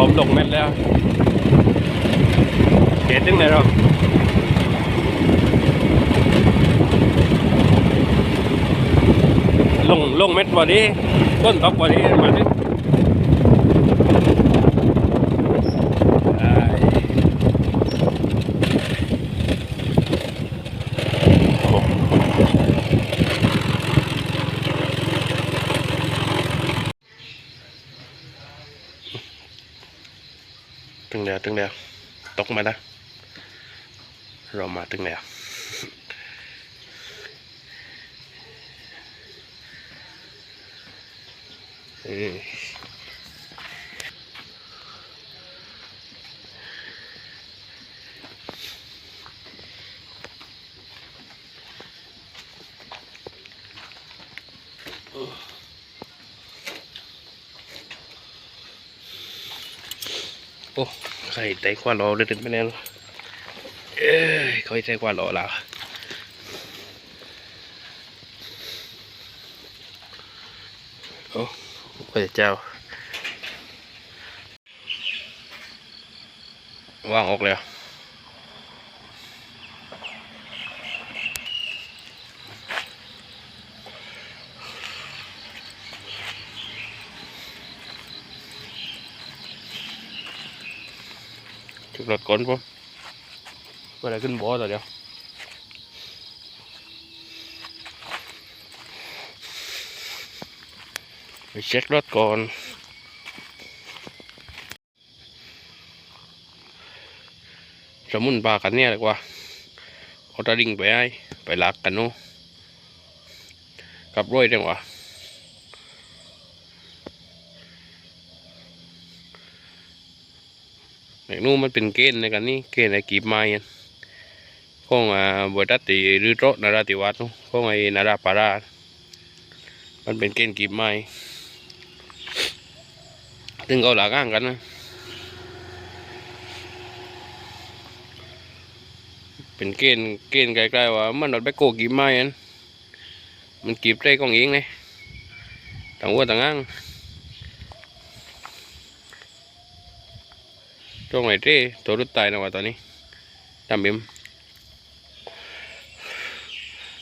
พร้อมลงเม็ดแล้วเกนึงไหนหรอลงลงเม็ดวันนี้ต้นตอกวันนี้มาดิโอ้ถึง แล้วถึงแล้วตกมานะเรามาถึงแล้วโอ้ ใครใจกว่ารอเดินไปแล้วเอ้ยเขาใจกว่ารอแล้วโอ้พระเจ้าว่างออกแล้ว จุดรถก่อนผมเมื่อไรขึ้นบ่อต่อเดียวไปเช็ครถก่อนสมุนปลากันเนี่ยดีกว่าเอาตะดิ่งไปให้ไปลักกันนู้กับร้อยจังหวะ ในนู้นมันเป็นเกณฑ์ในกันนี่เกณฑ์ในกีบไม้อะของอ่าบริษัทที่รื้อโตนาราธิวัฒน์นู้ของไอ้นาราปารามันเป็นเกณฑ์กีบไม้ถึงเขาหลากอ้างกันนะเป็นเกณฑ์เกณฑ์ใกล้ๆว่ามันรถแบคโกกีบไม้อันมันกีบได้ของเองเลยต่างวัวต่างอ้าง ช่วงไหนที่ตัวรุดตายนะวะตอนนี้ดำบิม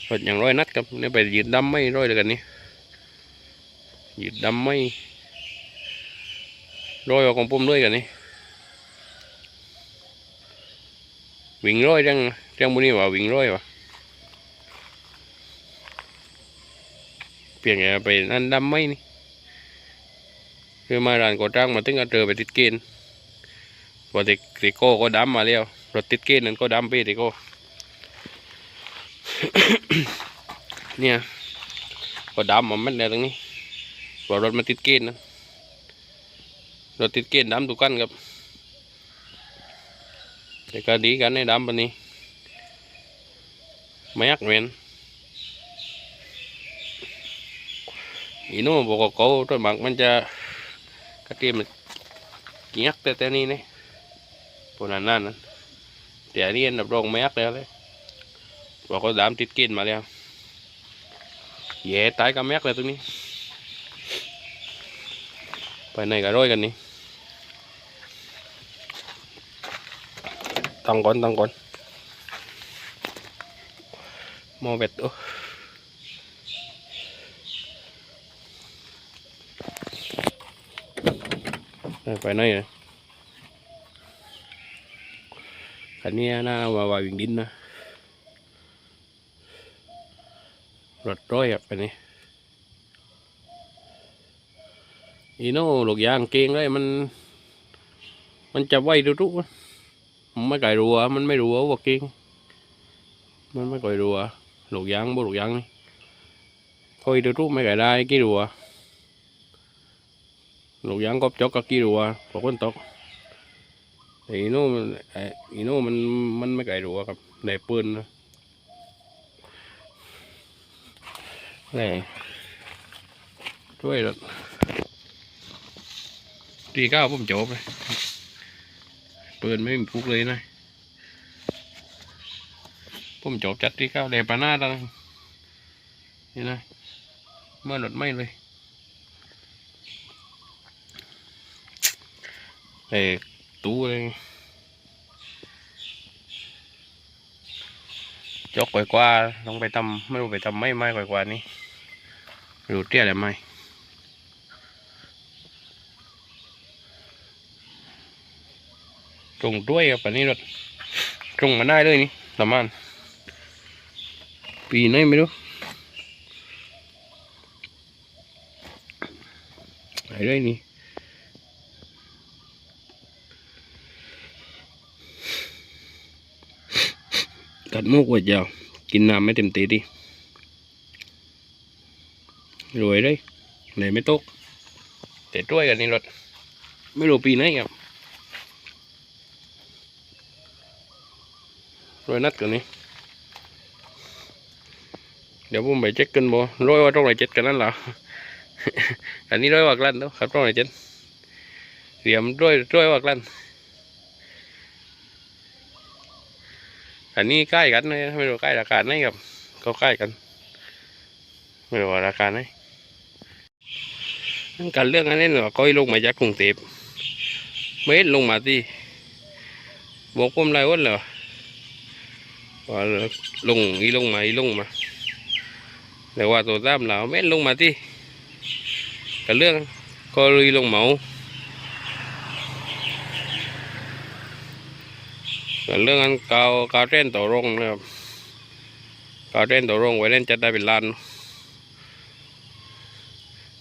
รถอย่างร้อยนัดครับเนี่ยไปยืดดำไม่ร้อยเลยกันนี่ยืดดำไม่ร้อยเอาของปุ่มด้วยกันนี่วิ่งร้อยจังจังบุนี้ว่าวิ่งร้อยวะเปลี่ยนไงไปนั่นดำไม่นี่คือมาร้านก่อจ้างมาตึงก็เจอไปติดเกณฑ์ พอติติโก้ก็ดำมาแล้วรถติดเกณฑ์นั้นก็ดำไปติโก้เนี่ยก็ดำมาไม่แล้วตรงนี้พอรถมันติดเกณฑ์นะรถติดเกณฑ์ดำทุกกันครับแต่ก็ดีกันในดำปนี้ไม่ยักเวนอีโน่บอกว่าเขาต้นหมากมันจะกระเทียมมันเกียกแต่แต่นี้เนี่ย พวกนั้นนั่นนะแต่อันนี้อันดับรองไม่ยักแล้วเลยบอกเขาดามติดกินมาแล้วแย่ตายกับแม็กเลยตรงนี้ ไปไหนกันร้อยกันนี่ตั้งก่อนตั้งก่อนมอเบ็ดโอ้ไปไหนเลย คันนี้น่าว่าว่าวิ่งดินนะรถร้อยครับไปนี้อีโน่หลกยางเกงเลยมัน มันจะไหวทุกๆมันไม่ไก่รัว มันไม่รัวว่าเกงมันไม่ก่อยรัวหลกยางบ่หลกยางนี่คอยทุกๆไม่ไก่ได้กี่รัวหลกยางก็จอกก็กี่รัวพอคนตก แต่อีโน่มันอีโน่มันมันไม่ไก่รัวครับในปืนนะนี่ช่วยรถตีเก้าผมจบเลยปิดไม่มีพุกเลยนะผมจบจัดตีเก้าเลยปานาตอนนั้นนี่นะเมื่อรถไม่เลยเอ้ ตู้เลยจกกว่ากว่าลองไปทำไม่รู้ไปทำไม่ไม่กว่ากว่านี้รู้เตี้ยอะไรไหมตรงด้วยครับอันนี้รถตรงมาได้เลยนี่ประมาณปีไหนไม่รู้ไหนเลยนี่ กัดมูกไว้ยาว กินน้ำไม่เต็มตีดิรวยเลยไหนไม่ตกแต่ด้วยกันนี่รถ ไม่รู้ปีไหนครับรวยนัดกันนี่เดี๋ยวผมไปเช็คกันบ่ร้อยว่าต้องไหนเจ็ดกันนั่นเหรออันนี้ร้อยว่ากลันเนาะครับต้องไหนเจ็ดเสียมร้อยร้อยว่ากลัน อันนี้ใกล้กันเลยไม่รู้ใกล้ราคาไหนครับก็ใกล้กัน ไม่รู้ว่าราคาไหนการเรื่องอันนี้เนาะก้อยลงมาจากกรุงเทพไม่เห็นลงมาที่บอกผมไรวันเหรอว่าลงอีลงมาอีลงมาแต่ว่าตัวตามเราไม่เห็นลงมาที่การเรื่องก็เลยลงเหมา เรื่องอันเกาวกาวเต้นต่อรงนะครับกาวเต้นต่อรงไว้เล่นจัดได้เป็นล้าน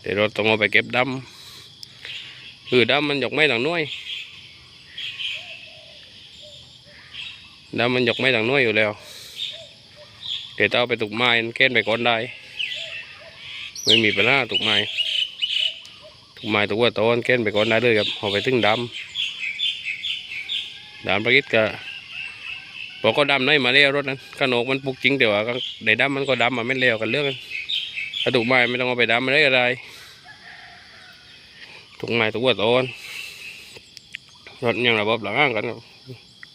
แต่เราต้องเอาไปเก็บดำคือดำมันหยกไม่ต่างน้วยดำมันหยกไม่ต่างน้วยอยู่แล้วเดี๋ยวถ้าเอาไปตุกไม้มันเก้นไปก่อนได้ไม่มีปัญหาตุกไม้ตุกไม้ตุกว่าตอนเก้นไปก่อนได้เลยครับเอาไปถึงดำดำประกิดก็ พอก็ดำในมาเลี้ยวรถนั้นขนกมันปลุกจริงแต่ว่าก็ได้ดำมันก็ดำมาไม่เลี้ยวกันเรื่องกันถ้าตุกไม้ไม่ต้องเอาไปดำมาได้อะไรถุงไม้ถุงวัวโตนรถยังระบบหลังอ่างกัน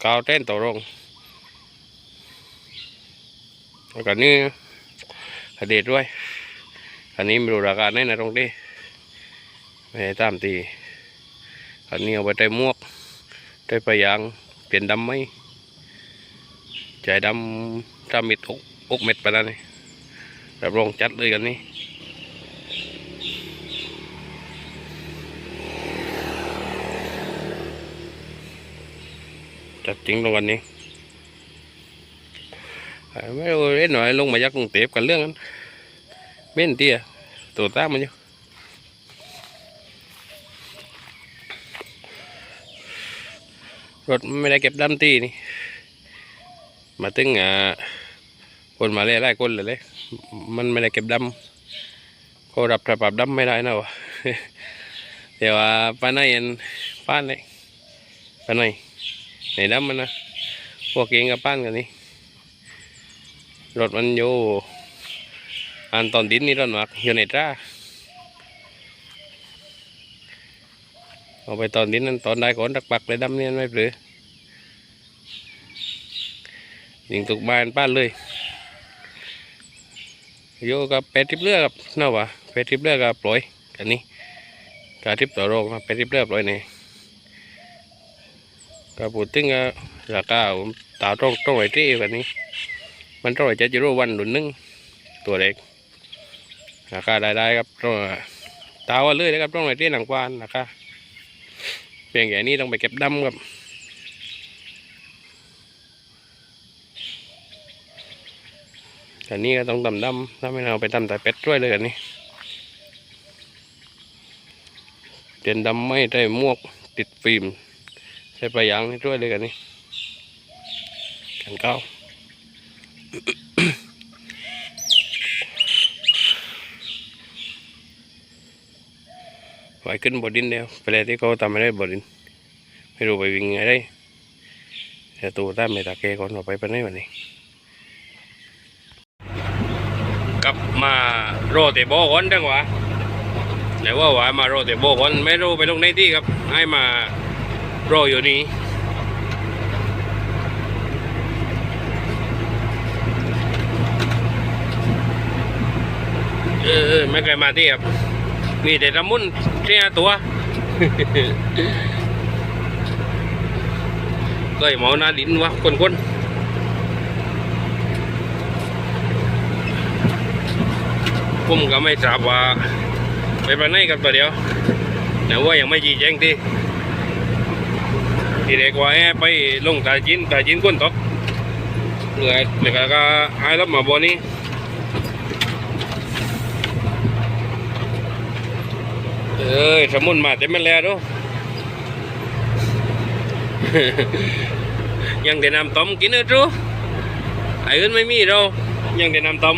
กาวเต้นต่อรงแล้วกันนี้อดีตด้วย อันนี้ไม่รู้ราคาไหนนะตรงนี้ไม่ได้ตามตีอันนี้เอาไปใส่มวกใส่ปะยางเปลี่ยนดำไหม ใจดำดำมิดอกอกเม็ดไปแล้วนี่รับรองจัดเลยกันนี้จัดจริงตรงวันนี้ไม่รู้เล่นหน่อยลงมาจากกรุงเทพกันเรื่องนั้นเบ้นเตี้ยตัวตามมันอยู่รถไม่ได้เก็บดำตีนี่ มาตึงอ่าคนมาเล่ไล่คนเลยเลย มันไม่ได้เก็บดำก็รับปรับดำไม่ได้นะวะเดี๋ยวว่าป้าในยันป้านเลยป้าในไหนดำมันนะพวกเองกับป้านกันนี่รถมันอยู่อันตอนดินนี่รถมากอยู่ในตราเอาไปตอนดินนั้นตอนได้ก่อนตักปักเลยดำเนี่ยไม่เปลือ ยิงตกบ้านป้านเลยโยกับเป็ดทิพเลือกับน่าวะเป็ดทิพเลือกับปล่อยกันนี่กาทิพต่อโรงนะเป็ดทิพเลือปล่อยนี่ก็พูดถึงอะราคาตาต้องต้องไหวที่แบบนี้ มันต้องไหวจะจิโร่วันหลุนนึงตัวเล็กราคาได้ได้ครับต้องตาว่าเลยนะครับต้องไหวที่หนังกวานราคาเพียงแค่นี้ต้องไปเก็บดำครับ แต่นี่ก็ต้องดำดำถ้าไม่เอาไปดำแต่เป็ดด้วยเลยกันนี่เจนดำไม่ได้มวกติดฟิล์มใช้ปลายางนี่ด้วยเลยกันนี่กันเก้าไหวขึ้นบดินแล้วไปแล้วที่เขาทำไม่ได้บดินไม่รู้ไปวิ่งไงได้แต่ตัวตามไม่ตาเกก่อนออกไปไปไหนวันนี้ กลับ มาโรเตโบกอนจังหวะไหนว่าว่ามาโรเตโบกอนไม่รู้ไปลงในที่ครับ ให้มาโรอยู่นี่เออไม่เคยมาที่ครับมีแต่ละมุนเสียตัวก็ไอ้หมอหนาดินวะคนค ผมก็ไม่ทราบว่าไปไปไหนกันตัวเดียวแต่ว่ายังไม่จีแจ้งที่ทีเด็กว่าให้ไปลงตาจินตาจินก้นตกเหนื่อยเด็กก็ให้รับมาบนนี้เอ้ยสมุนมาเต็มมันแล้วดูยังแต่น้ำต้มกินเออจูไอ้อื่นไม่มีเรายังแต่น้ำต้ม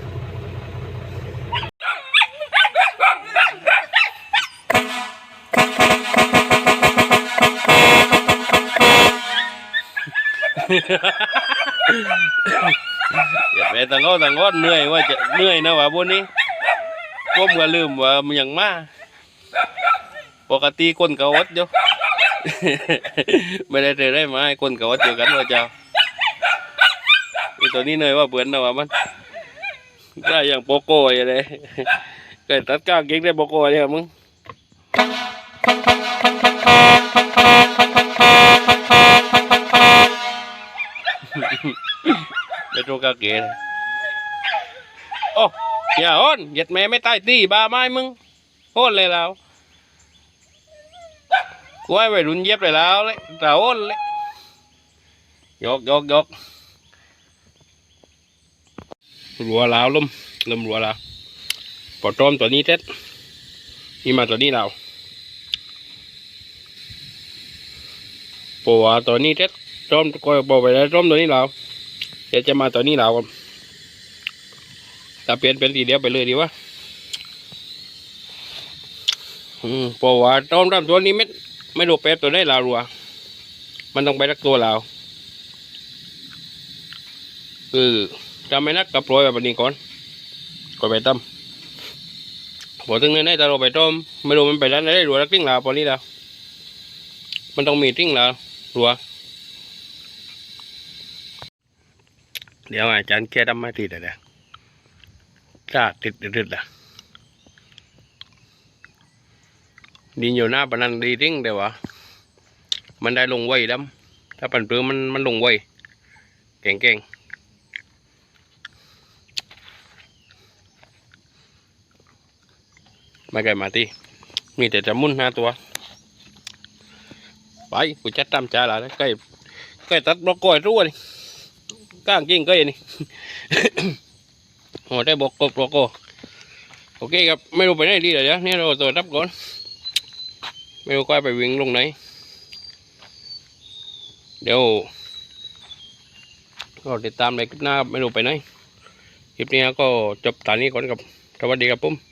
นไงงุ้มเลยกว้างโลอันเรียบร้อยเลยไม่รู้ไปไปไปไหนครับอย่าไปตังก็ตังก็เหนื่อยว่าจะเหนื่อยนะว่าบนนี้ก้มก็ลืมว่ามันยังมาปกติคนกวัดอยู่ไม่ได้เจอได้มาให้คนกวัดเดียวกันว่าเจ้าตัวนี้เหนื่อยว่าเบื่อนะว่ามันก็อย่างโปโก้อย่างไรเกิดตัดก้างเก่งได้โปโก้เนี่ยมึง กาเกลโอ้อย่าอ้อนเหยียดแม่ไม่ใต้ตีบาไม้มึงโอนเลยแล้วกูให้ไปรุนเย็บเลยแล้วเลยเราอ้อนเลยยกยกยกรัวแล้วลุ่มลุ่มรัวแล้วปอดตอมตัวนี้เท็ดนี่มาตัวนี้เราปัวตัวนี้เท็ดตอมก็บอกไปแล้วตอมตัวนี้เรา เดี๋ยวจะมาตัวนี้เราครับถ้าเปลี่ยนเป็นทีเดียวไปเลยดีวะอืมเพราะว่าต้นรำตัวนี้ไม่ไม่รู้เป็ดตัวได้ลาวรัว มันต้องไปรักตัวเราคือจำไม่นักกับโปรยแบบนี้ก่อนก่อนไปต้มพอถึงในนี้ถ้าเราไปต้มไม่รู้มันไปด้านไหนได้รัวรักติ้งลาวพอนี้แล้วมันต้องมีติ้งลาวรัว เดี๋ยวอาจารย์แค่ทำมาติดเดี๋ยวกล้าติดติดๆอะดินอยู่หน้าปนันดีริ่งเดี๋ยววะมันได้ลงไว้ดำถ้าปันเปลือมันมันลงไว้เก่งเก่งมาไกลมาตีมีแต่จะมุ่นห้าตัว ไปกูจัดตามจ่าละใกล้ใกล้ตัดบล็อกก้อยรั่วนี่ ก้างกิ้งก็อย่างนี้โอ้ได้บอกกบบอกโกโอเคครับไม่รู้ไปไหนดีเลยนะนี่เราตัวรับก่อนไม่รู้ก็ไปวิ่งลงไหน เดี๋ยวก็ติดตามในคลิปหน้าไม่รู้ไปไหนคลิปนี้ก็จบตอนนี้ก่อนครับสวัสดีครับผม